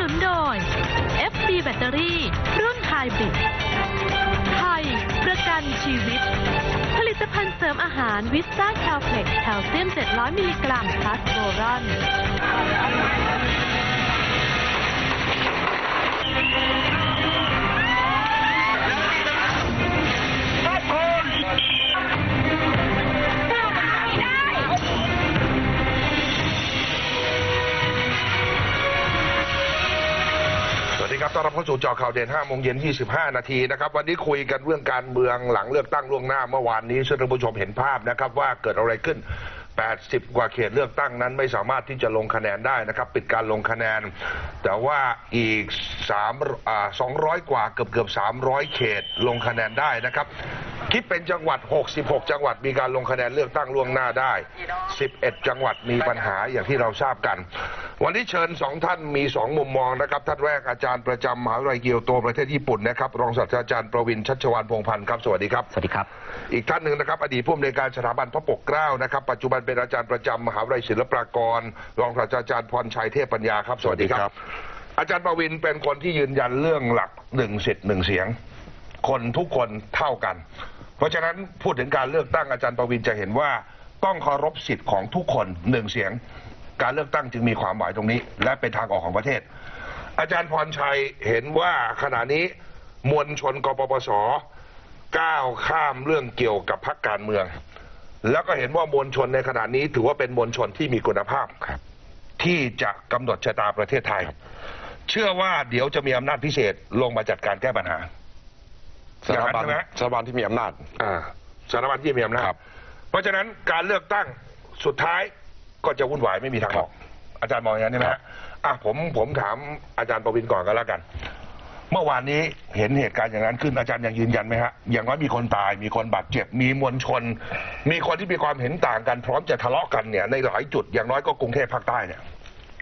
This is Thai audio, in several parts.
นุนโดย FB แบตเตอรี่ รุ่นไฮบริดไทย ประกันชีวิต ผลิตภัณฑ์เสริมอาหารวิสต้าแคลเฟล็กแคลเซียม 700 มิลลิกรัมพลัสโบรอน ดีครับต้อนรับเข้าสู่จอข่าวเด่น5โมงเย็น 25 นาทีนะครับ วันนี้คุยกันเรื่องการเมืองหลังเลือกตั้งล่วงหน้าเมื่อวานนี้ซึ่งท่านผู้ชมเห็นภาพนะครับว่าเกิดอะไรขึ้น 80 กว่าเขตเลือกตั้งนั้นไม่สามารถที่จะลงคะแนนได้นะครับ ปิดการลงคะแนน แต่ว่าอีก3อ่า200 กว่าเกือบเกือบ 300 เขตลงคะแนนได้นะครับ คิดเป็นจังหวัด 66 จังหวัดมีการลงคะแนนเลือกตั้งล่วงหน้าได้ 11 จังหวัดมีปัญหาอย่างที่เราทราบกัน วันนี้เชิญสองท่านมีสองมุมมองนะครับ ท่านแรกอาจารย์ประจำมหาวิทยาลัยเกียวโตประเทศญี่ปุ่นนะครับรองศาสตราจารย์ประวินชัชวานพงษ์พันธ์ครับสวัสดีครับ สวัสดีครับ อีกท่านหนึ่งนะครับอดีตผู้อำนวยการสถาบันพระปกเกล้านะครับปัจจุบันเป็นอาจารย์ประจำมหาวิทยาลัยศิลปากร รองศาสตราจารย์พรชัยเทพปัญญาครับสวัสดีคสวัสดีครัรับบอาจารย์ประวินเป็นคนที่ยืนยันเรื่องหลักหนึ่งสิทธิ์หนึ่งเสียง คนทุกคนเท่ากัน เพราะฉะนั้นพูดถึงการเลือกตั้งอาจารย์ประวินจะเห็นว่า ต้องเคารพสิทธิ์ของทุกคนหนึ่งเสียง การเลือกตั้งจึงมีความหมายตรงนี้ และเป็นทางออกของประเทศ อาจารย์พรชัยเห็นว่าขณะนี้มวลชนกปปสก้าวข้ามเรื่องเกี่ยวกับพรรคการเมือง แล้วก็เห็นว่ามวลชนในขณะนี้ถือว่าเป็นมวลชนที่มีคุณภาพครับที่จะกำหนดชะตาประเทศไทย เชื่อว่าเดี๋ยวจะมีอำนาจพิเศษลงมาจัดการแก้ปัญหา สถาบันอย่างนั้นใช่ไหม สถาบันที่มีอำนาจ อ่าสารวัตรที่มีอำนาจครับเพราะฉะนั้นการเลือกตั้งสุดท้ายก็จะวุ่นวายไม่มีทางออก อาจารย์มองอย่างนั้นใช่ไหมครัฮะบ อะผมผมถามอาจารย์ประวินก่อนก็แล้วกัน เมื่อวานนี้เห็นเหตุการณ์อย่างนั้นขึ้นอาจารย์ยังยืนยันไหมฮะอย่างน้อยมีคนตายมีคนบาดเจ็บมีมวลชน มีคนที่มีความเห็นต่างกันพร้อมจะทะเลาะกันเนี่ยในหลายจุดอย่างน้อยก็กรุงเทพภาคใต้เนี่ย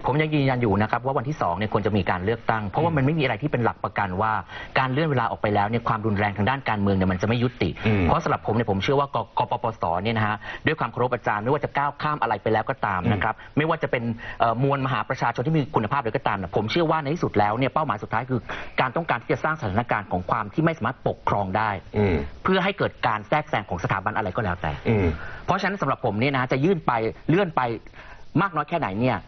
ผมยังยืนยันอยู่นะครับว่าวันที่2เนี่ยควรจะมีการเลือกตั้ง เพราะว่ามันไม่มีอะไรที่เป็นหลักประกันว่าการเลื่อนเวลาออกไปแล้วเนี่ยความรุนแรงทางด้านการเมืองเนี่ยมันจะไม่ยุติอืมเพราะสำหรับผมเนี่ยผมเชื่อว่ากกปปสเนี่ยนะฮะด้วยความเคารพอาจารย์ไม่ว่าจะก้าวข้ามอะไรไปแล้วก็ตามนะครับไม่ว่าจะเป็นเอ่อมวลมหาประชาชนที่มีคุณภาพเลยก็ตามนะผมเชื่อว่าในที่สุดแล้วเนี่ยเป้าหมายสุดท้ายคือ การต้องการที่จะสร้างสถานการณ์ของความที่ไม่สามารถปกครองได้อืมเพื่อให้เกิดการแทรกแซงของสถาบันอะไรก็แล้วแต่อืมเพราะฉะนั้นสำหรับผมเนี่ยนะจะยื่นไปเลื่อนไปมากน้อยแค่ไหนเนี่ย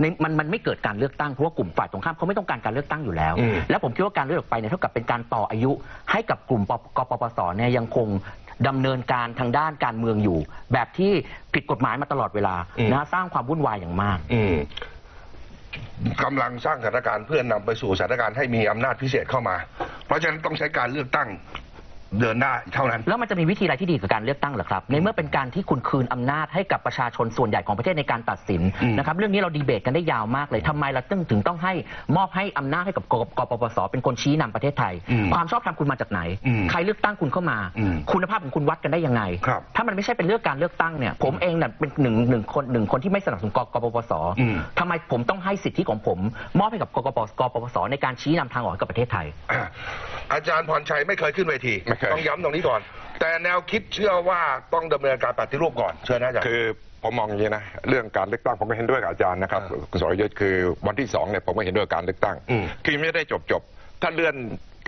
ในมันมันไม่เกิดการเลือกตั้งเพราะว่ากลุ่มฝ่ายตรงข้ามเขาไม่ต้องการการเลือกตั้งอยู่แล้วอืมและผมคิดว่าการเลือกออกไปเนี่ยเท่ากับเป็นการต่ออายุ ให้กับกลุ่มปกปปสเนี่ยยังคงดำเนินการทางด้านการเมืองอยู่ แบบที่ผิดกฎหมายมาตลอดเวลานะสร้างความวุ่นวายอย่างมากอืมกำลังสร้างสถานการณ์เพื่อนนำไปสู่สถานการณ์ให้มีอำนาจพิเศษเข้ามา เพราะฉะนั้นต้องใช้การเลือกตั้ง เดินหน้าเท่านั้น แล้วมันจะมีวิธีอะไรที่ดีกับการเลือกตั้งเหรอครับ ในเมื่อเป็นการที่คุณคืนอำนาจให้กับประชาชนส่วนใหญ่ของประเทศในการตัดสินอืม นะครับเรื่องนี้เราดีเบตกันได้ยาวมากเลยทำไมเราต้องถึงต้องให้มอบให้อำนาจให้กับกกปปสเป็นคนชี้นำประเทศไทย อืมความชอบธรรมคุณมาจากไหน อืมใครเลือกตั้งคุณเข้ามา อืมคุณภาพของคุณวัดกันได้ยังไง ครับถ้ามันไม่ใช่เป็นเรื่องการเลือกตั้งเนี่ยผมเองเนี่ยเป็นหนึ่งหนึ่งคนหนึ่งคนที่ไม่สนับสนุนกกปปสอืม ทำไมผมต้องให้สิทธิของผม มอบให้กับกกปกปปสในการชี้นำทางออกให้กับประเทศไทยอะอาจารย์พรชัยไม่เคยขึ้นเวที ไม่เคยต้องย้ำตรงนี้ก่อน แต่แนวคิดเชื่อว่าต้องดำเนินการปฏิรูปก่อนเชิญนะอาจารย์ คือผมมองอย่างนี้นะเรื่องการเลือกตั้งผมก็เห็นด้วยกับอาจารย์นะครับอ่าคุณสรยุทธ์คือวันที่สองเนี่ยผมก็เห็นด้วยกับการเลือกตั้ง อืม คือไม่ได้จบจบๆถ้าเลื่อน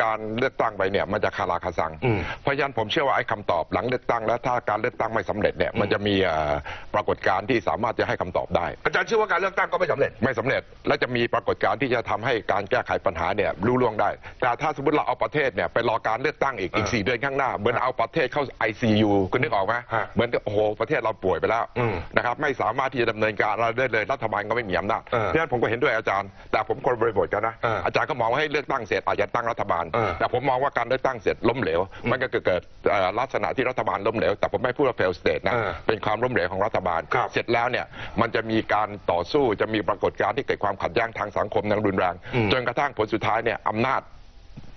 การเลือกตั้งไปเนี่ยมันจะคาราคาซังอืมเพราะฉะนั้นผมเชื่อว่าไอ้คำตอบหลังเลือกตั้งแล้วถ้าการเลือกตั้งไม่สำเร็จเนี่ยมันจะมีเอ่อปรากฏการณ์ที่สามารถจะให้คำตอบได้ อาจารย์เชื่อว่าการเลือกตั้งก็ไม่สำเร็จไม่สำเร็จ และจะมีปรากฏการณ์ที่จะทำให้การแก้ไขปัญหาเนี่ยรู้ล่วงได้ แต่ถ้าสมมติเราเอาประเทศเนี่ยไปรอการเลือกตั้งอีกอีกอ่าสี่เดือนข้างหน้าเหมือนเอาประเทศเข้า ICU คุณนึกออกไหมฮะเหมือนกับโอ้โหประเทศเราป่วยไปแล้วอืมนะครับไม่สามารถที่จะดำเนินการอะไรได้เลยรัฐบาลก็ไม่มีอำนาจเออเพราะฉะนั้นผมก็เห็นด้วยอาจารย์ แต่ผมคนบริบทกันนะเออออาจารย์ก็มองว่าให้เลือกตั้งเสร็จอาจจะตั้งรัฐบาลเออแต่ผมมองว่าการเลือกตั้งเสร็จล้มเหลว มันก็เกิดเอ่อลักษณะที่รัฐบาลล้มเหลว แต่ผมไม่พูดว่า fail state นะเออเป็นความล้มเหลวของรัฐบาลครับเสร็จแล้วเนี่ยมันจะมีการต่อสู้จะมีปรากฏการณ์ที่เกิดความขัดแย้งทางสังคมอย่างรุนแรงอืมจนกระทั่งผลสุดท้ายเนี่ยอำนาจ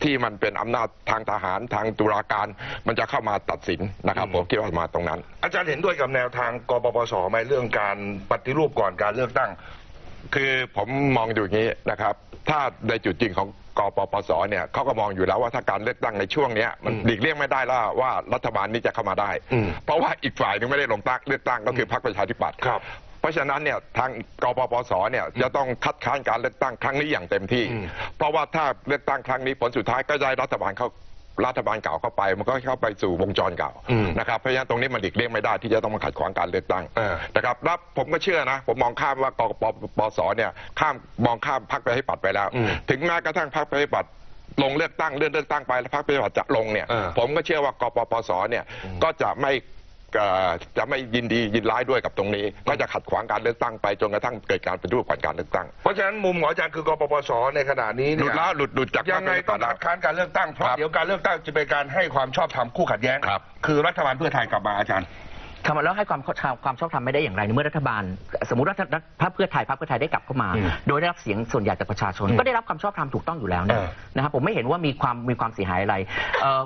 ที่มันเป็นอำนาจทางทหารทางตุลาการ มันจะเข้ามาตัดสินนะครับผมคิดว่ามาตรงนั้น อาจารย์เห็นด้วยกับแนวทางกปปสไหมเรื่องการปฏิรูปก่อนการเลือกตั้ง คือผมมองดูอย่างนี้นะครับ ถ้าในจุดจริงของ กปปสเนี่ยเขาก็มองอยู่แล้วว่าถ้าการเลือกตั้งในช่วงเนี้ยมันอืมหลีกเลี่ยงไม่ได้แล้วว่ารัฐบาลนี้จะเข้ามาได้อืมเพราะว่าอีกฝ่ายหนึงไม่ได้ลงตั้งเลือกตั้งก็คือพรรคประชาธิปัตย์ครับเพราะฉะนั้นเนี่ยทางกปปสเนี่ยจะต้องคัดค้านการเลือกตั้งครั้งนี้อย่างเต็มที่อืมเพราะว่าถ้าเลือกตั้งครั้งนี้ผลสุดท้ายก็ได้รัฐบาลเข้า รัฐบาลเก่าเข้าไป มันก็เข้าไปสู่วงจรเก่าอืมนะครับเพราะฉะนั้นตรงนี้มันหลีกเลี่ยงไม่ได้ที่จะต้องมาขัดขวางการเลือกตั้งเออ นะครับแล้วผมก็เชื่อนะ ผมมองข้ามว่ากปปสเนี่ยข้ามมองข้ามพรรคประชาธิปัตย์ไปแล้ว อืมถึงแม้กระทั่งพรรคประชาธิปัตย์ลงเลือกตั้งเลื่อนเลือกตั้งไปแล้วพรรคประชาธิปัตย์จะลงเนี่ย เออ ผมก็เชื่อว่ากปปสเนี่ยก็จะไม่เอ่อ จะไม่ยินดียินร้ายด้วยกับตรงนี้ ก็จะขัดขวางการเลือกตั้งไปจนกระทั่งเกิดการปฏิรูปก่อนการเลือกตั้ง เพราะฉะนั้นมุมของอาจารย์คือกปปสในขณะนี้หลุเนี่ยดแล้วหลุดหลุดจากยังไงต้องคัดค้านการเลือกตั้งเพราะครับเดี๋ยวการเลือกตั้งจะเป็นการให้ความชอบธรรมคู่ขัดแย้งครับคือรัฐบาลเพื่อไทยกลับมาอาจารย์คำว่าแล้วให้ความความชอบธรรมไม่ได้อย่างไรในเมื่อรัฐบาล สมมติว่าถ้าพรรคเพื่อไทยพรรคเพื่อไทยได้กลับเข้ามาอืมโดยได้รับเสียงส่วนใหญ่จากประชาชนอืมก็ได้รับความชอบธรรมถูกต้องอยู่แล้วเอนะอนะครับผมไม่เห็นว่ามีความมีความเสียหายอะไรเอ่อ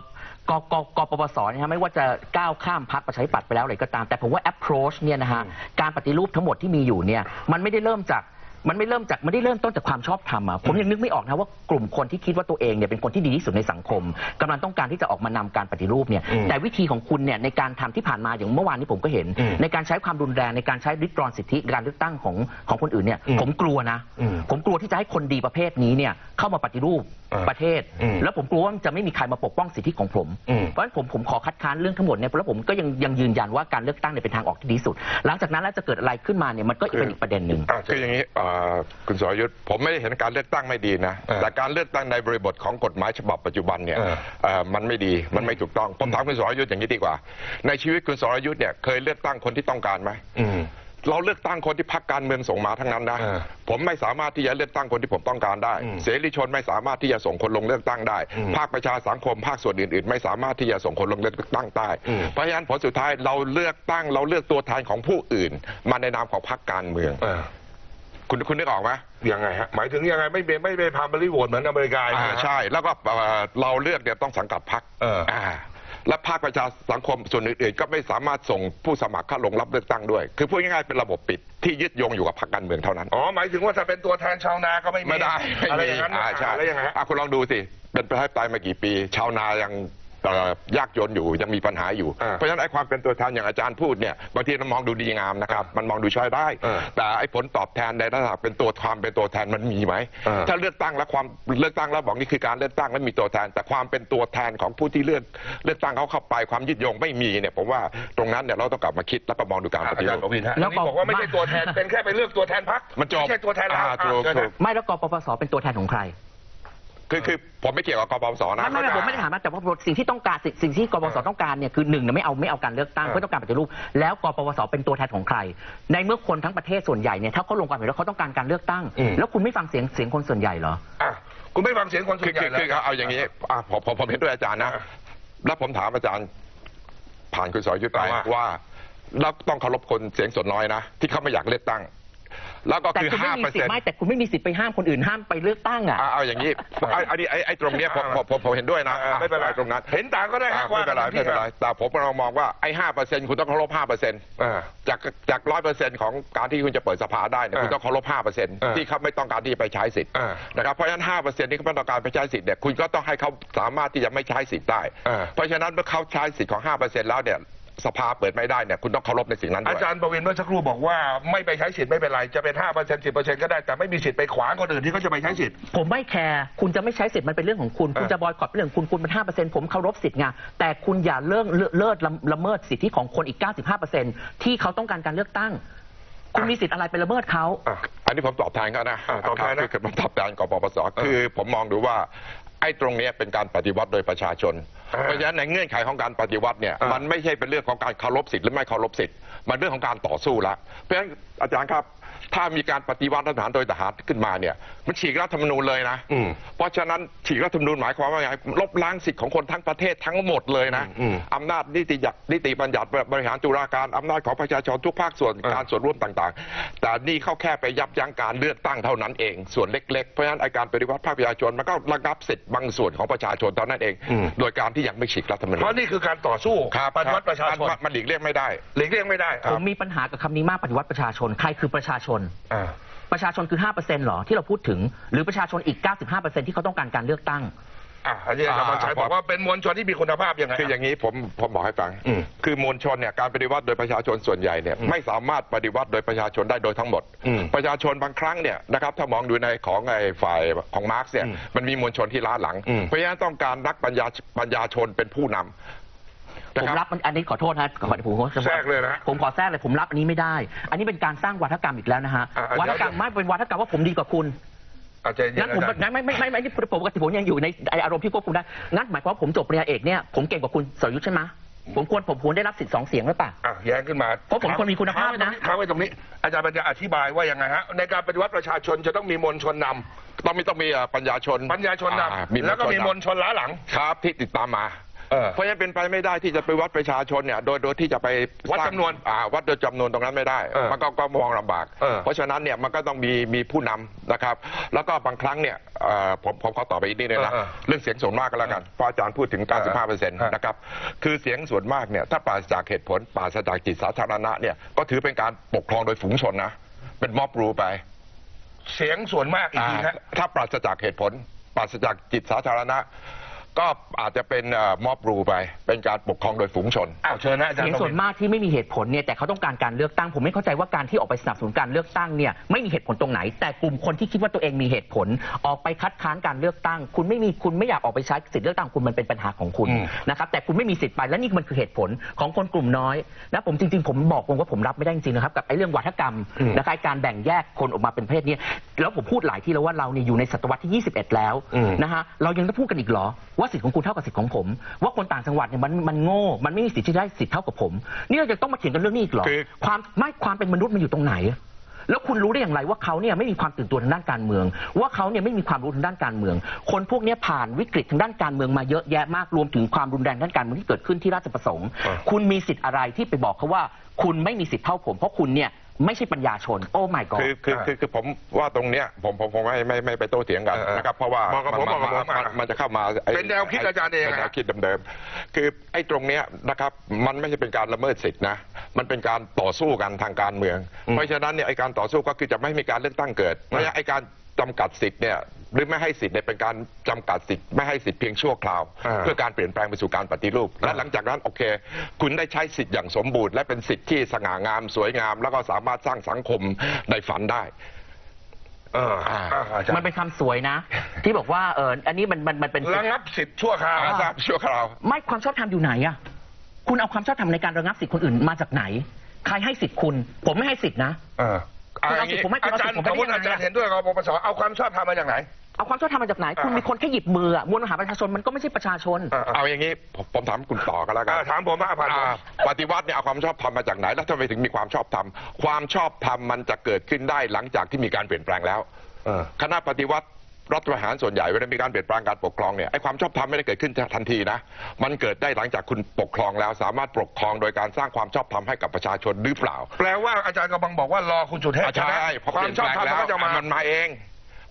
กกกปปสเนยฮะไม่ว่าจะก้าวข้ามพรรคประชาธิปัตย์ไปแล้วอะไรก็ตาม แต่ผมว่า approach เนี่ยนะฮะการปฏิรูปทั้งหมดที่มีอยู่เนี่ยมันไม่ได้เริ่มจากมันไม่เริ่มจากไม่ได้เริ่มต้นจากความชอบธรรมอะผมยังนึกไม่ออกนะว่ากลุ่มคนที่คิดว่าตัวเองเนี่ยเป็นคนที่ดีที่สุดในสังคมกำลังต้องการที่จะออกมานำการปฏิรูปเนี่ยอืมแต่วิธีของคุณเนี่ยในการทำที่ผ่านมาอย่างเมื่อวานนี้ผมก็เห็นอืมในการใช้ความรุนแรงในการใช้ริดรอนสิทธิการเลือกตั้งของของคนอื่นเนี่ยอืมผมกลัวนะอืมผมกลัวที่จะให้คนดีประเภทนี้เนี่ยเข้ามาปฏิรูปอ่า ประเทศอืมแล้วผมกลัวว่าจะไม่มีใครมาปกป้องสิทธิของผมอืมเพราะฉะนั้นผมผมขอคัดค้านเรื่องทั้งหมดเนี่ยแล้วผมก็ยังยังยืนยันว่าการเลือกตั้งเนี่ยเป็นทางออกที่ดีที่สุด หลังจากนั้นแล้วจะเกิดอะไรขึ้นมาเนี่ยมันก็เป็นอีกประเด็นหนึ่ง อะคืออย่างนี้เอ่อคุณสรยุทธ์ผมไม่ได้เห็นการเลือกตั้งไม่ดีนะ เออแต่การเลือกตั้งในบริบทของกฎหมายฉบับปัจจุบันเนี่ยเออ เอ่อมันไม่ดีมันไม่ถูกต้องผมถามคุณสรยุทธ์อย่างนี้ดีกว่า ในชีวิตคุณสรยุทธ์เนี่ยเคยเลือกตั้งคนที่ต้องการไหม อืม เราเลือกตั้งคนที่พักการเมืองส่งมาทั้งนั้นนะเออผมไม่สามารถที่จะเลือกตั้งคนที่ผมต้องการได้อืมเสรีชนไม่สามารถที่จะส่งคนลงเลือกตั้งได้อืมภาคประชาสังคมภาคส่วนอื่นๆ ไม่สามารถที่จะส่งคนลงเลือกตั้งได้อืมเพราะฉะนั้นผลสุดท้ายเราเลือกตั้ง เราเลือกตัวแทนของผู้อื่น มาในนามของพรรคการเมืองเออคุณคุณนึกออกไหมยังไงฮะหมายถึงยังไงไม่เป็นไม่เป็นพามบริโหวตเหมือนอเมริกาอ่านะฮะใช่ แล้วก็เอ่อเราเลือกเนี่ยต้องสังกัดพรรคเอออ่า และภาคประชาสังคมส่วนอื่นๆ ก็ไม่สามารถส่งผู้สมัครเข้าลงรับเลือกตั้งด้วย คือพูดง่ายๆเป็นระบบปิดที่ยึดโยงอยู่กับพรรคการเมืองเท่านั้น อ๋อ หมายถึงว่าถ้าเป็นตัวแทนชาวนาก็ไม่มีไม่ได้อะไรไม่อมีย่างนั้นอ่าใช่อะไรยังไงฮะอะคุณลองดูสิเป็นประชาธิปไตยมากี่ปี ชาวนายัง เอ่อยากจนอยู่ยังมีปัญหาอยู่ อ่าเพราะฉะนั้นไอ้ความเป็นตัวแทนอย่างอาจารย์พูดเนี่ยบางทีมันมองดูดีงามนะครับมันมองดูใช้ได้เออแต่ไอ้ผลตอบแทนในระดับเป็นตัวความเป็นตัวแทนมันมีไหมเออถ้าเลือกตั้งแล้วความเลือกตั้งแล้วบอกนี่คือการเลือกตั้งแล้วมีตัวแทน แต่ความเป็นตัวแทนของผู้ที่เลือกเลือกตั้งเขาเข้าไปความยึดโยงไม่มีเนี่ยผมว่าตรงนั้นเนี่ยเราต้องกลับมาคิดแล้วก็มองดูการปอาฏิจารรูย์ปประวินฮะแล้วอันนี้บอกว่าไม่ใช่ตัวแทนเป็นแค่ไปเลือกตัวแทนพรรคมันจบไม่ใช่ตัวแทนเราอ่าถูกอะเชิญถูฮะกไม่แล้วกปปสเป็นตัวแทนของใคร คือคือผมไม่เกี่ยวกับกปปสนะไม่ไม่ไม่ผมไม่ได้ถามนะแต่ว่าสิ่งที่ต้องการสิ่งสิ่งที่กปปสต้องการเนี่ยคือหนึ่งเนี่ยไม่เอาไม่เอาการเลือกตั้งเออเพื่อต้องการปฏิรูปแล้วกปปสเป็นตัวแทนของใคร ในเมื่อคนทั้งประเทศส่วนใหญ่เนี่ยถ้าเขาลงความเห็นแล้วเขาต้องการการเลือกตั้งอืมแล้วคุณไม่ฟังเสียงเสียงคนส่วนใหญ่เหรออะคุณไม่ฟังเสียงคนส่คืวอนใหคืญ่อแล้วคือเอาอย่างนี้อะผมผมผมเห็นด้วยอาจารย์นะอะแล้วผมถามอาจารย์ผ่านคุณสรยุทธ์ไปว่าว่าเราต้องเคารพคนเสียงส่วนน้อยนะที่เขาไม่อยากเลือกตั้ง แล้วก็แต่คือคุณห้าไม่มีเปอร์สิทเซ็นธิ์ต์ไม่แต่คุณไม่มีสิทธิ์ไปห้ามคนอื่นห้ามไปเลือกตั้งอะ เอาอย่างนี้ไอ้ไอ้นี่ไอ้ไอ้ตรงเนี้ยผมผมผมผมเห็นด้วยนะอะไม่เป็นไรตรงนั้นเห็นต่างก็ได้อะฮะไม่เป็นไรว่ากัไม่เป็นไรที่แต่ผมกำลังมองว่าไอ้ห้าเปอร์เซ็นต์คุณต้องเคารพห้าเปอร์เซ็นต์อ่าจากจากร้อยเปอร์เซ็นต์ของการที่คุณจะเปิดสภาได้เนี่ยอ่าคุณต้องเคารพห้าเปอร์เซ็นต์อ่าที่เขาไม่ต้องการที่จะไปใช้สิทธิ์อ่านะครับเพราะฉะนั้นห้าเปอร์เซ็นต์ที่เขาไม่ต้องการไปใช้สิทธิ์เนี่ยคุณก็ต้องให้เขาสามารถที่จะไม่ใช้สิทธิ์ได้ อ่า เพราะฉะนั้นเมื่อเขาใช้สิทธิ์ของห้าเปอร์เซ็นต์แล้วเนี่ย สภาเปิดไม่ได้เนี่ยคุณต้องเคารพในสิ่งนั้นด้อาวย จารย์ประวินเมื่อสักครู่บอกว่าไม่ไปใช้สิทธิ์ไม่เป็นไรจะเป็นห้าเปอร์เซ็นต์สิบเปอร์เซ็นต์ก็ได้แต่ไม่มีสิทธิ์ไปขวางคนอื่นที่เขาจะไปใช้สิทธิ์ ผมไม่แคร์คุณจะไม่ใช้สิทธิ์มันเป็นเรื่องของคุณ คุณเออ จะบอยคอตเป็นเรื่องของคุณคุณเป็นห้าเปอร์เซ็นต์ผมเคารพสิทธิ์ไงแต่คุณอย่าเลิกเลิศละละเมิดสิทธิของคนอีกเก้าสิบห้าเปอร์เซ็นต์ที่เขาต้องการการเลือกตั้ง คุณมีสิทธิ์อะไรไปละเมิดเขา อะ อันนี้ผมตอบแทนเขานะอ่าตอบแทนนะคือผมตอบแทนกปปสคือผมมองดูว่า ไอ้ตรงเนี้ยเป็นการปฏิวัติโดยประชาชนอ่าเพราะฉะนั้นในเงื่อนไขของการปฏิวัติเนี่ยอ่ามัมันไม่ใช่เป็นเรื่องของการเคารพสิทธิ์หรือไม่เคารพสิทธิ์มันเรื่องของการต่อสู้ละเพราะฉะนั้นอาจารย์ครับ ถ้ามีการปฏิวัติรัฐประหารโดยทหารขึ้นมาเนี่ย มันฉีกรัฐธรรมนูญเลยนะ อืม เพราะฉะนั้นฉีกรัฐธรรมนูญหมายความว่าไงลบล้างสิทธิ์ของคนทั้งประเทศทั้งหมดเลยนะอืมอำนาจนิติยัตนิติบัญญัติบริหารตุลาการอำนาจของประชาชนทุกภาคส่วนอ่า การส่วนร่วมต่างๆ แต่นี่เขาแค่ไปยับยั้งการเลือกตั้งเท่านั้นเอง ส่วนเล็กๆ เพราะฉะนั้นไอการปฏิวัติภาคประชาชนมันก็ระงับสิทธิ์บางส่วนของประชาชนเท่านั้นเองอืมโดยการที่ยังไม่ฉีกรัฐธรรมนูญเพราะนี่คือการต่อสู้ครับปฏิวัติประชาชนมันมันหลีกเลี่ยงไม่ได้ หลีกเลี่ยงไม่ได้ผมมีปัญหากับคำนี้มากปฏิวัติประชาชน ใครคือประชาชนอ่า ประชาชนคือ5%หรอ ที่เราพูดถึง หรือประชาชนอีก 95%ที่เขาต้องการการเลือกตั้ง อะอันนี้อาจารย์อ่าวันชัยบอกว่าเป็นมวลชนที่มีคุณภาพยังไง คืออย่างนี้ผมผมบอกให้ฟัง อืมคือมวลชนเนี่ยการปฏิวัติโดยประชาชนส่วนใหญ่เนี่ยอืมไม่สามารถปฏิวัติโดยประชาชนได้โดยทั้งหมด อืมประชาชนบางครั้งเนี่ยนะครับถ้ามองดูในของไอ้ฝ่ายของมาร์กเนี่ยอืมมันมีมวลชนที่ล้าหลัง อืมเพราะฉะนั้นต้องการนักปัญญาปัญญาชนเป็นผู้นำ ผมนะครัรับบอันนี้ขอโทษนะขอผมขอแทรกเลยนะผมขอแทรกเลยผมรับอันนี้ไม่ได้ อันนี้เป็นการสร้างวัฒกรรมอีกแล้วนะฮะอ่าวัฒกรรมเดี๋ยวไม่เป็นวัฒกรรมว่าผมดีกว่าคุณอาจารย์งั้นผมอาจารย์งั้นไม่ไม่ไม่ไม่ไม่ปกติผมยังอยู่ในไอ้อารมณ์ที่ควบคุมได้งั้นหมายความว่าผมจบปริญญาเอกเนี่ยผมเก่งกว่าคุณสรยุทธ์ใช่ไหมผมควรผมควรได้รับสิทธิ์สองเสียงหรือเปล่าอะแย้งขึ้นมา เพราะผมคนมีคุณภาพนะค้างไว้ตรงนี้ อาจารย์ปัญญาอธิบายว่ายังไงฮะ ในการปฏิวัติประชาชนจะต้องมีมวลชนนำต้องมีต้องมีอ่าปัญญาชน ปัญญาชนนอ่าำแล้วก็มีมวลนชนล้าหลัง ครับที่ติดตามมา เออเพราะฉะนั้นเป็นไปไม่ได้ที่จะไปวัดประชาชนเนี่ยโดยโดยที่จะไปวัดสร้างจำนวนอ่าวัดโดยจำนวนตรงนั้นไม่ได้ เออมันก็ก็มองลำบาก เออ เพราะฉะนั้นเนี่ยมันก็ต้องมีมีผู้นำนะครับ แล้วก็บางครั้งเนี่ยเอ่อผมผมขอต่อไปอีกนิดนึงนะเออเออเรื่องเสียงส่วนมากก็แล้วกันเพราะอาจารย์พูดถึงเออ95%นะครับคือเสียงส่วนมากเนี่ยถ้าปราศจากเหตุผลปราศจากจิตสาธารณะเนี่ยก็ถือเป็นการปกครองโดยฝูงชนนะเป็นม็อบรูไป เสียงส่วนมากอีกทีฮะอ่าถ้าปราศจากเหตุผล ปราศจากจิตสาธารณะ ก็อาจจะเป็นเอ่อม็อบรูไป เป็นการปกครองโดยฝูงชนอ้าวเชิญนะอาจารเสียย์งส่วนมากที่ไม่มีเหตุผลเนี่ยแต่เขาต้องการการเลือกตั้งผมไม่เข้าใจว่าการที่ออกไปสนับสนุนการเลือกตั้งเนี่ยไม่มีเหตุผลตรงไหน แต่กลุ่มคนที่คิดว่าตัวเองมีเหตุผล ออกไปคัดค้านการเลือกตั้ง คุณไม่มีคุณไม่อยากออกไปใช้สิทธิเลือกตั้งคุณมันเป็นปัญหาของคุณอืมนะครับแต่คุณไม่มีสิทธิ์ไปและนี่มันคือเหตุผลของคนกลุ่มน้อยนะผมจริงๆผมบอกตรงว่าผมรับไม่ได้จริงๆนะครับกับไอ้เรื่องวัฒกรรมนะครับการแบ่งแยกคนออกมาเป็นประเพศเนี้แล้วผมพูดหลายที่แล้วว่าเราเนี่ยอยู่ในศตวรรษที่ 21 แล้วอืมนะฮะเรายังต้องพูดกันอีกเหรอว่าสิทธิของคุณเท่ากับสิทธิของผม ว่าคนต่างจังหวัดเนี่ยมันมันโง่ มันไม่มีสิทธิ์ที่ได้สิทธิ์เท่ากับผม นี่เราจะต้องมาเถียงกันเรื่องนี้อีกเหรอคือ ความไม่ความเป็นมนุษย์มันอยู่ตรงไหน แล้วคุณรู้ได้อย่างไรว่าเขาเนี่ยไม่มีความตื่นตัวทางด้านการเมือง ว่าเขาเนี่ยไม่มีความรู้ทางด้านการเมือง คนพวกเนี้ยผ่านวิกฤตทางด้านการเมืองมาเยอะแยะมากรวมถึงความรุนแรงด้านการเมืองที่เกิดขึ้นที่ราชประสงค์อ่าคุณมีสิทธิ์อะไรที่ไปบอกเขาว่า คุณไม่มีสิทธิ์เท่าผม เพราะคุณเนี่ย ไม่ใช่ปัญญาชน โอ้ my god คือคือคือคือผมว่าตรงเนี้ยผมผมผมไม่ไม่ไม่ไปโต้เถียงกันเออเออนะครับเพราะว่าบอกกับผมนบอกกับผมนนมันจะเข้ามาไอ้เป็นแนวคิดอาจารย์เองเป็นแนวอะคิดเดิมๆคือไอ้ตรงเนี้ยนะครับมันไม่ใช่เป็นการละเมิดสิทธินะมันเป็นการต่อสู้กันทางการเมือง เพราะฉะนั้นเนี่ยไอ้การต่อสู้ก็คือจะไม่ให้มีการเลือกตั้งเกิดเพราะฉะนั้นไอ้การจำกัดสิทธิ์เนี่ย หรือไม่ให้สิทธิ์เนี่ยเป็นการจำกัดสิทธิ์ไม่ให้สิทธิ์เพียงชั่วคราว อ่า เพื่อการเปลี่ยนแปลงไปสู่การปฏิรูป และหลังจากนั้นโอเค คุณได้ใช้สิทธิ์อย่างสมบูรณ์ และเป็นสิทธิ์ที่สง่างามสวยงาม แล้วก็สามารถสร้างสังคมในฝันได้ เอออ่าอาจารมันย์เป็นคำสวยนะ ที่บอกว่าเอออันนี้มันมันมันเป็นระงับสิทธิ์ชั่วคราว อาทราบชั่วคราว ไม่ความชอบธรรมอยู่ไหนอะคุณเอาความชอบธรรมในการระงับสิทธิ์คนอื่นมาจากไหน ใครให้สิทธิ์คุณ ผมไม่ให้สิทธิ์นะ เออคุณเอาสิทธิ์ผมไม่คุณอาเอาจารสิทย์ธิ์ผมสมมติไม่อาได้จารยังย์ไงเห็นด้วยกับปปสเอาความชอบธรรมมาจากไหน เอาความชอบธรรมมาจากไหน คุณอ่ามีมีคนแค่หยิบมืออะมวลมหาประชาชนมันก็ไม่ใช่ประชาชนเออเออเอาอย่างนี้ผมผมถามคุณต่อกันแล้วกัอ่านถามผมว่าผ่านผม อ่าปฏิวัติเนี่ยเอาความชอบธรรมมาจากไหน แล้วทำไมถึงมีความชอบธรรม ความชอบธรรมมันจะเกิดขึ้นได้หลังจากที่มีการเปลี่ยนแปลงแล้วเออ คณะปฏิวัติรัฐประหารส่วนใหญ่เวลามีการเปลี่ยนแปลงการปกครองเนี่ยไอ้ความชอบธรรมไม่ได้เกิดขึ้นทันทีนะ มันเกิดได้หลังจากคุณปกครองแล้ว สามารถปกครองโดยการสร้างความชอบธรรมให้กับประชาชนหรือเปล่าแปลว่าอาจารย์กำลังบอกว่ารอคุณสุเทพอะชนะใช่เพราะควาเปมลี่ยนชอบแปลงธรรมแล้วมันก็จะมา มันมาเอง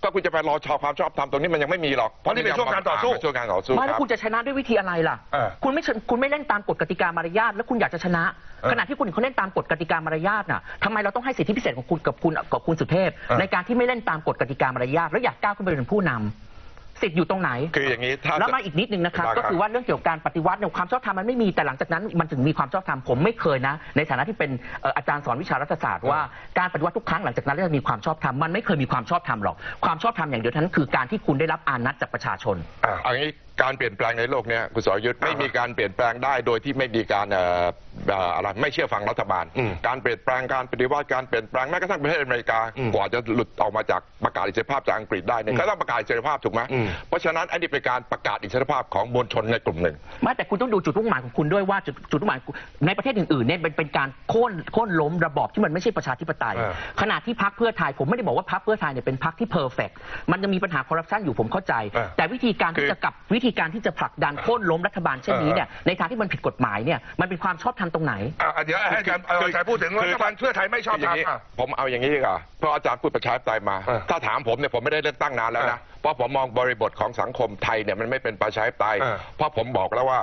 ก็คุณจะไปรอชอความชอบธรรมตรงนี้มันยังไม่มีหรอกเพราะนี่เป็นช่วงการต่อสู้เป็นช่วงการต่อสู้ไม่คแล้วรับ คุณจะชนะด้วยวิธีอะไรล่ะ เออ คุณไม่เชิญคุณไม่เล่นตามกฎกติกามารยาทแล้วคุณอยากจะชนะเออขณะที่คุณเขาเล่นตามกฎกติกามารยาทน่ะทำไมเราต้องให้สิทธิพิเศษของคุณกับคุณกับคุณสุเทพเออในการที่ไม่เล่นตามกฎกติกามารยาทแล้วอยากก้าวขึ้นไปเป็นผู้นำ สิทธิ์อยู่ตรงไหน คืออย่างนี้ถ้า แล้วมาอีกนิดนึงนะครับ ได้ครับ ก็คือว่าเรื่องเกี่ยวกับการปฏิวัติเนี่ยความชอบธรรมมันไม่มีแต่หลังจากนั้นมันถึงมีความชอบธรรมผมไม่เคยนะ ในฐานะที่เป็นเอ่ออาจารย์สอนวิชารัฐศาสตร์ว่าการปฏิวัติทุกครั้งหลังจากนั้นจะมีความชอบธรรมมันไม่เคยมีความชอบธรรมหรอกความชอบธรรมอย่างเดียวเท่านั้นคือการที่คุณได้รับอานัตจากประชาชน อ่าเอางี้การเปลี่ยนแปลงในโลกเนี้ยคุณสรยุทธ์ไม่มีการเปลี่ยนแปลงได้โดยที่ไม่มีการเอ่อเอ่ออะไรไม่เชื่อฟังรัฐบาล อืมการเปลี่ยนแปลงการปฏิวัติการเปลี่ยนแปลงแม้กระทั่งประเทศอเมริกาอืมกว่าจะหลุดออกมาจากประกาศอิสรภาพจากอังกฤษได้เนี่ยอืมก็ต้องประกาศอิสรภาพถูกไหมอืม เพราะฉะนั้นอันนี้เป็นการประกาศอิสรภาพของมวลชนในกลุ่มหนึ่ง ไม่แต่คุณต้องดูจุดมุ่งหมายของคุณด้วยว่าจุดจุดมุ่งหมายในประเทศอื่นๆเนี่ยเป็นเป็นการโค่นโค่นล้มระบอบที่มันไม่ใช่ประชาธิปไตย เออขณะที่พรรคเพื่อไทยผมไม่ได้บอกว่าพรรคเพื่อไทยเนี่ยเป็นพรรคที่เพอร์เฟกมันจะมีปัญหาคอร์รัปชันอยู่ผมเข้าใจ เออแต่วิธีการคืที่อจะกลับวิธีการที่จะผลักดันโค่นล้มรัฐบาลเช่นนี้เนี่ยในทางที่มันผิดกฎหมายเนี่ยมันเป็นความชอบธรรมตรงไหน อะเดี๋ยวให้อาจารย์คืออาจารย์พูดถึงคือรัฐบาลเพื่อไทยไม่ชอบคือย่างนี้ทำอะ ผมเอาอย่างนี้ดีกว่าเพราะอาจารย์พูดประชาธิปไตยมา เออถ้าถามผมเนี่ยผมไม่ได้เลือกตั้งนานแล้วนะเออเพราะผมมองบริบทของสังคมไทยเนี่ยมันไม่เป็นประชาธิปไตย เออ เพราะผมบอกแล้วว่า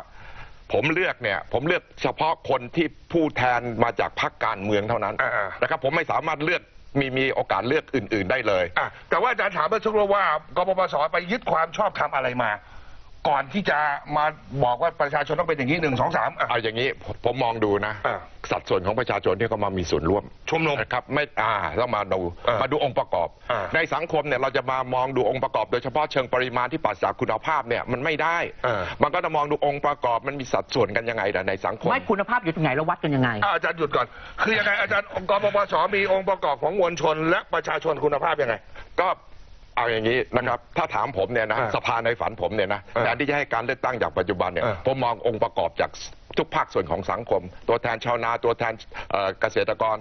ผมเลือกเนี่ย ผมเลือกเฉพาะคนที่ผู้แทนมาจากพรรคการเมืองเท่านั้นอ่าๆ นะครับผมไม่สามารถเลือกมีมีโอกาสเลือกอื่น ๆได้เลย อะแต่ว่าอาจารย์ถามเมื่อสักครู่ว่ากปปสไปยึดความชอบธรรมอะไรมา ก่อนที่จะมาบอกว่าประชาชนต้องเป็นอย่างนี้หนึ่งสองสามอะ เอาอย่างนี้ผมผมมองดูนะ อ่าสัดส่วนของประชาชนที่เขามามีส่วนร่วมชุมนุมนะครับไม่อ่าต้องมาดูอ่ามมาดูองค์ประกอบ อ่าในสังคมเนี่ยเราจะมามองดูองค์ประกอบ โดยเฉพาะเชิงปริมาณที่ปราศจากคุณภาพเนี่ยมันไม่ได้ อ่ามันก็ต้องมองดูองค์ประกอบมันมีสัดส่วนกันยังไงล่ะในสังคม ไม่คุณภาพอยู่ตรงไหนแล้ววัดกันยังไง อะอาจารย์หยุดก่อน คือยังไงอาจารย์องค์กรปปสมีองค์ประกอบของมวลชน และประชาชนคุณภาพยังไง ก็ เอาอย่างนี้นะครับถ้าถามผมเนี่ยนะอ่าสภาในฝันผมเนี่ยนะอ่าแทนที่จะให้การเลือกตั้งอย่างปัจจุบันเนี่ยอ่าผมมององค์ประกอบจากทุกภาคส่วนของสังคม ตัวแทนชาวนาตัวแทนเอ่อเกษตรกร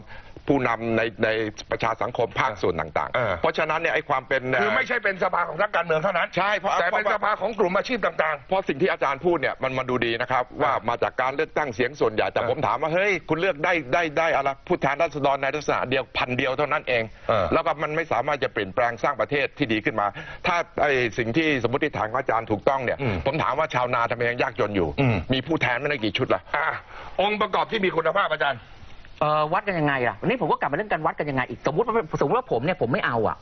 ผู้นำในในประชาสังคมภาคส่วนต่างอ่าๆเพราะฉะนั้นเนี่ยไอ้ความเป็น คือไม่ใช่เป็นสภาของนักการเมืองเท่านั้นใช่เพราะ แต่เป็นเพราะสภาของกลุ่มอาชีพต่าง เพราะสิ่งที่อาจารย์พูดเนี่ยมันมาดูดีนะครับ ว่ามาจากการเลือกตั้งเสียงส่วนใหญ่แต่เออผมถามว่าเฮ้ยคุณเลือกได้ได้ได้อะไรผู้แทนราษฎรในลักษณะเดียวพันเดียวเท่านั้นเอง เออ แล้วก็มันไม่สามารถจะเปลี่ยนแปลงสร้างประเทศที่ดีขึ้นมา ถ้าไอ้สิ่งที่สมมติฐานของอาจารย์ถูกต้องเนี่ยอืมผมถามว่าชาวนาทำไมยังยากจนอยู่อืมมีผู้แทนไม่ได้กี่ชุดล่ะ ๆอะองค์ประกอบที่มีคุณภาพอาจารย์ เอ่อวัดกันยังไงอะวันนี้ผมก็กลับมาเรื่องการวัดกันยังไงอีกสมมติว่าสมมติว่าผมเนี่ยผมไม่เอาอะ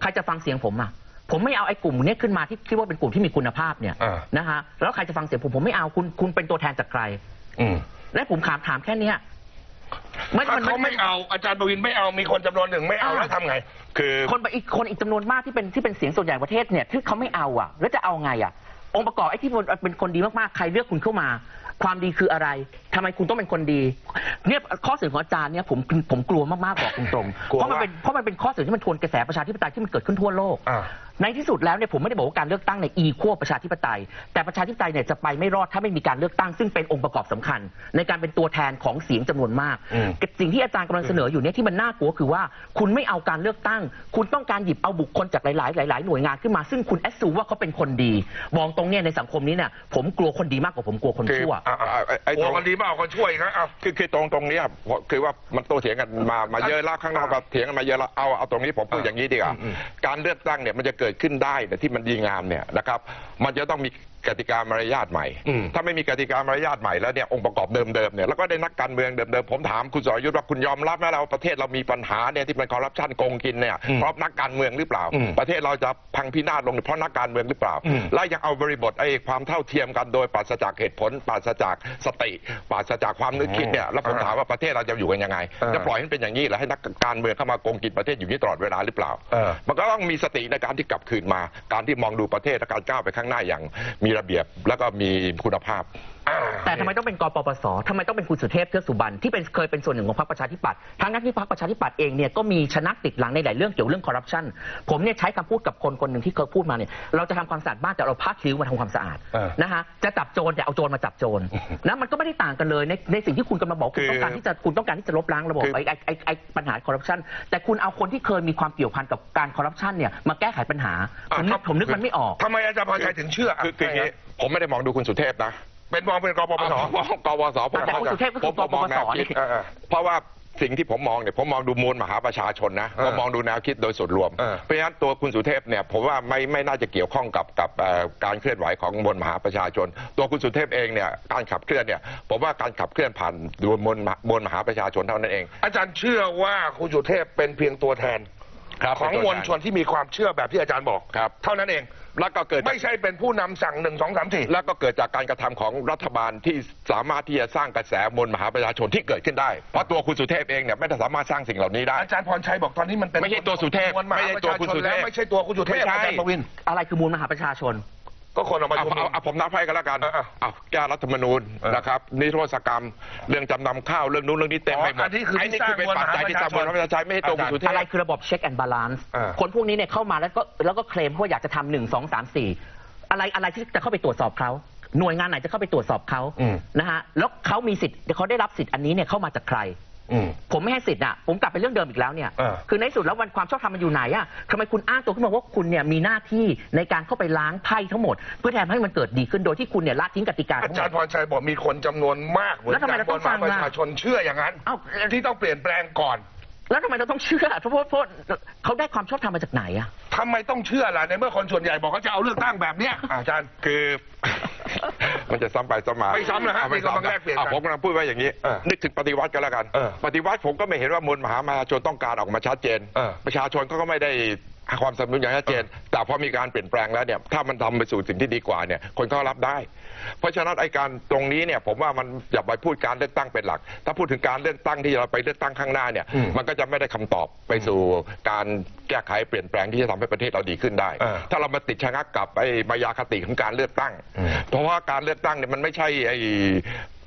ใครจะฟังเสียงผมอะผมไม่เอาไอ้กลุ่มเนี้ยขึ้นมาที่คิดว่าเป็นกลุ่มที่มีคุณภาพเนี่ยอ่า นะฮะแล้วใครจะฟังเสียงผมผมไม่เอาคุณคุณเป็นตัวแทนจากใคร อืมและผมถามถามแค่เนี้ยถ้าเขาไม่เอาอาจารย์ประวินไม่เอามีคนจำนวนหนึ่งไม่เอาอ่า แล้วทำไง คือคนอีกคนอีกจำนวนมากที่เป็นที่เป็นเสียงส่วนใหญ่ประเทศเนี่ยที่เขาไม่เอาอะ แล้วจะเอาไงอะ องค์ประกอบไอ้ที่เป็นคนดีมากๆใครเลือกคุณเข้ามาความดีคืออะไรทำไมคุณต้องเป็นคนดี เนี่ยข้อเสนอของอาจารย์เนี่ยผมผมกลัวมากๆบอกตรงๆกลัวเพราะมันว่าเป็นเพราะมันเป็นข้อเสนอที่มันทวนกระแสประชาธิปไตยที่มันเกิดขึ้นทั่วโลกอ่าในที่สุดแล้วเนี่ยผมไม่ได้บอกว่าการเลือกตั้งในอีขั้วประชาธิปไตย แต่ประชาธิปไตยเนี่ยจะไปไม่รอดถ้าไม่มีการเลือกตั้งซึ่งเป็นองค์ประกอบสำคัญ ในการเป็นตัวแทนของเสียงจำนวนมากอืมสิ่งที่อาจารย์กำลังเสนออยู่เนี่ยที่มันน่ากลัวคือว่า คุณไม่เอาการเลือกตั้ง คุณต้องการหยิบเอาบุคคลจากหลาย ๆ หลาย ๆ หน่วยงานขึ้นมาซึ่งคุณแอสซูว่าเขาเป็นคนดีมองตรงเนี่ยในสังคมนี้เนี่ยผมกลัวคนดีมากกว่าผมกลัวคนคือชั่วอะอะไอ้ไอ้กลัตรงนดีมากกว่าคนช่วยอีกนะเอาคือคือตรงตรงเนี้ยคือว่ามันโตเถียงกันมามาเยอะแล้วข้างนอกก็เถียงกันมาเยอะแล้วเอาเอาตรงนี้ผมพูดอย่างนี้ดีกว่าการเลือกตั้งเนี่ยมันจะเกิดขึ้นได้แต่ที่มันดีงามเนี่ยนะครับ มันจะต้องมี กติกามารยาทใหม่อืมถ้าไม่มีกติกามารยาทใหม่แล้วเนี่ยองค์ประกอบเดิมๆเนี่ยแล้วก็ได้นักการเมืองเดิมๆผมถามคุณสรยุทธ์ว่าคุณยอมรับไหมเราประเทศเรามีปัญหาเนี่ยที่มันคอร์รัปชันโกงกินเนี่ยอืมเพราะนักการเมืองหรือเปล่าอืมประเทศเราจะพังพินาศลงเพราะนักการเมืองหรือเปล่าอืมและยังเอาบริบทไอ้ความเท่าเทียมกันโดยปราศจากเหตุผลปราศจากสติปราศจากความนึกคิดเนี่ยแล้วผมถามว่าประเทศเราจะอยู่กันยังไงเออจะปล่อยให้เป็นอย่างนี้แล้วให้นักการเมืองเข้ามาโกงกินประเทศอยู่นี้ตลอดเวลาหรือเปล่าเออมันก็ต้องมีสติในการที่กลับคืนมา การที่มองดูประเทศและการก้าวไปข้างหน้าอย่างมีระเบียบแล้วก็มีคุณภาพแต่ทำไมต้องเป็นกปปสทำไมต้องเป็นคุณสุเทพเทือกสุบรรณที่เป็นเคยเป็นส่วนหนึ่งของพรรคประชาธิปัตย์ทั้งนั้นที่พรรคประชาธิปัตย์เองเนี่ยก็มีชนักติดหลังในหลายเรื่องเกี่ยวเรื่องคอร์รัปชันผมเนี่ยใช้คำพูดกับคนคนหนึ่งที่เคยพูดมาเนี่ยเราจะทำความสะอาดบ้านแต่เราพักคิ้วมาทำความสะอาดเออนะฮะจะจับโจรแต่เอาโจรมาจับโจรนะมันก็ไม่ได้ต่างกันเลยในในสิ่งที่คุณกำลังบอกคุณคือต้องการที่จะคุณต้องการที่จะลบล้างระบบคือไอ้ไอ้ไอ้ไอ้ปัญหาคอร์รัปชันแต่คุณเอาคนที่เคยมีความเกี่ยวพันกับการคอร์รัปชันเนี่ยมาแก้ไขปัญหาผมนึกผมนึกมันไม่ออก ทำไมอาจารย์พรชัยถึงเชื่อ คือคืออย่างนี้ผมไม่ได้มองดูคุณสุเทพนะ เป็นมองเป็นกปปสอะผมมองกวสผมแต่คุณสุเทพก็คือผมมองแนวกปปสคิดนี่ เออเออ เพราะว่าสิ่งที่ผมมองเนี่ยผมมองดูมูลมหาประชาชนนะเออผมมองดูแนวคิดโดยส่วนรวม เออ เพราะฉะนั้นตัวคุณสุเทพเนี่ยผมว่าไม่ไม่น่าจะเกี่ยวข้องกับกับเอ่อการเคลื่อนไหวของมวลมหาประชาชน ตัวคุณสุเทพเองเนี่ยการขับเคลื่อนเนี่ยผมว่าการขับเคลื่อนผ่านมวลมวลมวลมหาประชาชนเท่านั้นเอง อาจารย์เชื่อว่าคุณสุเทพเป็นเพียงตัวแทน ครับของเป็นมตัววลแทนชนที่มีความเชื่อแบบที่อาจารย์บอกครับ เท่านั้นเองแล้วก็เกิดจากไม่ใช่เป็นผู้นำสั่งหนึ่งสองสามสี่แล้วก็เกิดจากการกระทำของรัฐบาลที่สามารถที่จะสร้างกระแสมวลมหาประชาชนที่เกิดขึ้นได้ เพราะตัวคุณสุเทพเองเนี่ยไม่ได้สามารถสร้างสิ่งเหล่านี้ได้ อาจารย์พรชัยบอกตอนนี้มันเป็นไม่ใช่ตัวสุเทพมวลมหาไม่ใช่ประตัวชาคุณชนสุเทพ แล้วไม่ใช่ตัวคุณสุเทพไม่ใช่อาจารย์ประวิน อะไรคือมูลมหาประชาชน ก็คนออกมาเอาชุมนุเอามเอาผมนับให้กันแล้วกันอะอะ เอาแก้รัฐธรรมนูญอะนะครับนิรโทษกรรม เรื่องจำนำข้าวเรื่องนู้นเรื่องนี้เต็มไปหมอ๋ออัดนนี้คือที่ไนี่คือเป็นสร้างปัจจัยที่สร้างมวลมหาประชาชนไม่ใช่ตัวคุณสุเทพ อะไรคือระบบเช็คแอนด์บาลานซ์อ่า คนพวกนี้เนี่ยเข้ามาแล้วก็แล้วก็เคลมว่าอยากจะทำหนึ่งสองสามสี่อะไรอะไรที่จะเข้าไปตรวจสอบเขาหน่วยงานไหนจะเข้าไปตรวจสอบเขาอืม นะฮะแล้วเขามีสิทธิ์เขาได้รับสิทธิ์อันนี้เนี่ยเข้ามาจากใคร อืม ผมไม่ให้สิทธิ์อะผมกลับไปเรื่องเดิมอีกแล้วเนี่ยเออคือในที่สุดแล้ววันความชอบธรรมมันอยู่ไหนอะทำไมคุณอ้างตัวขึ้นมาว่าคุณเนี่ยมีหน้าที่ในการเข้าไปล้างไพ่ทั้งหมด เพื่อทำให้มันเกิดดีขึ้นโดยที่คุณเนี่ยละทิ้งกติกาอาทั้งหจามรด ย์พรชัยบอกมีคนจำนวนมากเหมือนแล้วทำไมกันเราต้องมวลมหาฟังประล่ะชาชนเชื่ออย่างนั้นเอ้า ที่ต้องเปลี่ยนแปลงก่อนแล้วทำไมเราต้องเชื่อเพราะว่าเพราะเขาได้ความชอบธรรมมาจากไหนอะ ทำไมต้องเชื่อล่ะในเมื่อคนส่วนใหญ่บอกเขาจะเอาเลือกตั้งแบบเนี้ยอะอาจารย์ คือ มันจะซ้ำไปซ้ำมาไม่ซ้ำนะฮะอ่ไม่นี่กำลังแลกเปลี่ยนกันอะผมกำลังพูดไว้อย่างนี้เออนึกถึงปฏิวัติกันแล้วกันเออปฏิวัติผมก็ไม่เห็นว่ามวลมหาประชาชนต้องการออกมาชัดเจนเออประชาชนเขาก็ไม่ได้ ความสนับสนุนอย่างชัดเจน แต่พอมีการเปลี่ยนแปลงแล้วเนี่ยถ้ามันทำไปสู่สิ่งที่ดีกว่าเนี่ยคนก็รับได้ เพราะฉะนั้นไอ้การตรงนี้เนี่ยผมว่ามันอย่าไปพูดการเลือกตั้งเป็นหลัก ถ้าพูดถึงการเลือกตั้งที่เราไปเลือกตั้งข้างหน้าเนี่ยอืมมันก็จะไม่ได้คำตอบไปสู่การแก้ไขเปลี่ยนแปลงที่จะทำให้ประเทศเราดีขึ้นได้เออถ้าเรามาติดชะงักกับไอ้มายาคติของการเลือกตั้งอืมเพราะว่าการเลือกตั้งเนี่ยมันไม่ใช่ไอ้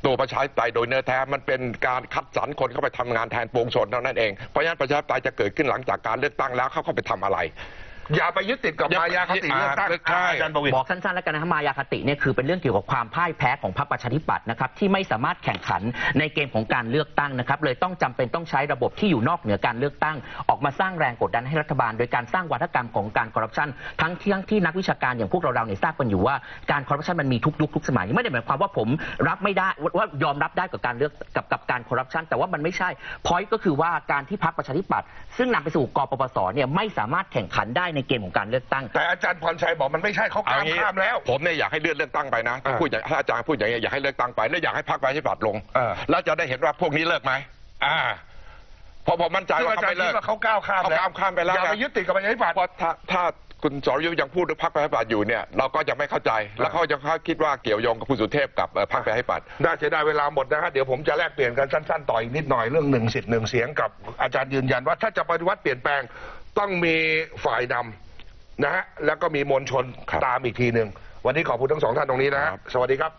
ตัวประชาธิปไตยโดยเนื้อแท้มันเป็นการคัดสรรคนเข้าไปทำงานแทนปวงชนเท่านั้นเองเพราะฉะนั้นประชาธิปไตยจะเกิดขึ้นหลังจากการเลือกตั้งแล้วเขาเข้าไปทำอะไร อย่าไปยึดติดกับมายาคติเลือกตั้งใช่ อาจารย์ประวิตร บอกสั้นๆแล้วกันนะครับมายาคติเนี่ยคือเป็นเรื่องเกี่ยวกับความพ่ายแพ้ของพรรคประชาธิปัตย์นะครับที่ไม่สามารถแข่งขันในเกมของการเลือกตั้งนะครับเลยต้องจำเป็นต้องใช้ระบบที่อยู่นอกเหนือการเลือกตั้ง ออกมาสร้างแรงกดดันให้รัฐบาล โดยการสร้างวัฒกรรมของการคอร์รัปชันทั้งที่ทั้งที่นักวิชาการอย่างพวกเราเราเนี่ยทราบกันอยู่ว่าการคอร์รัปชันมันมีทุกยุคทุกสมัยไม่ได้หมายความว่าผมรับไม่ได้ว่ายอมรับได้กับการเลือกกับกับการคอร์รัปชันแต่ว่ามันไม่ใช่พอยต์ก็คือว่าการที่พรรคประชาธิปัตย์ซึ่งนำไปสู่กปปสเนี่ยไม่สามารถแข่งขันได้ในเกมของการเลือกตั้ง แต่อาจารย์พรชัยบอกมันไม่ใช่เขาเอาข้ามงี้ข้ามแล้ว ผมเนี่ยอยากให้เลื่อนเลือกตั้งไปนะถ้าอ่าพูดอย่างถ้าอาจารย์พูดอย่างนี้ยอยากให้เลือกตั้งไปแล้วอยากให้พรรคประชาธิปัตย์ลงอ่าแล้วจะได้เห็นว่าพวกนี้เลิกไหมอ่าเพราะผมมั่นใจซึ่งว่าอาเขาจารย์ไม่คิเลิดกว่าเขาก้าวข้ามเขาแล้วก้าวข้ามไปแล้ว อย่าไปไงยึดติดกับประชาธิปัตย์เพราะถ้าถ้าคุณสรยุทธ์ยังพูดพรรคประชาธิปัตย์อยู่เนี่ยเราก็จะไม่เข้าใจ แล้วเขาจะคิดว่าเกี่ยวโยงกับคุณสุเทพกับเอ่อพรรคประชาธิปัตย์ น่าเสียดายเวลาหมดนะฮะเดี๋ยวผมจะแลกเปลี่ยนกันสั้นๆ ต่ออีกนิดหน่อยเรื่องหนึ่งสิทธิ์หนึ่งเสียงกับอาจารย์ยืนยันว่าถ้าจะปฏิวัติเปลี่ยนแปลง ต้องมีฝ่ายนำนะฮะแล้วก็มีมวลชนครับตามอีกทีหนึ่งวันนี้ขอบคุณทั้งสองท่านตรงนี้นะฮะครับสวัสดีครับ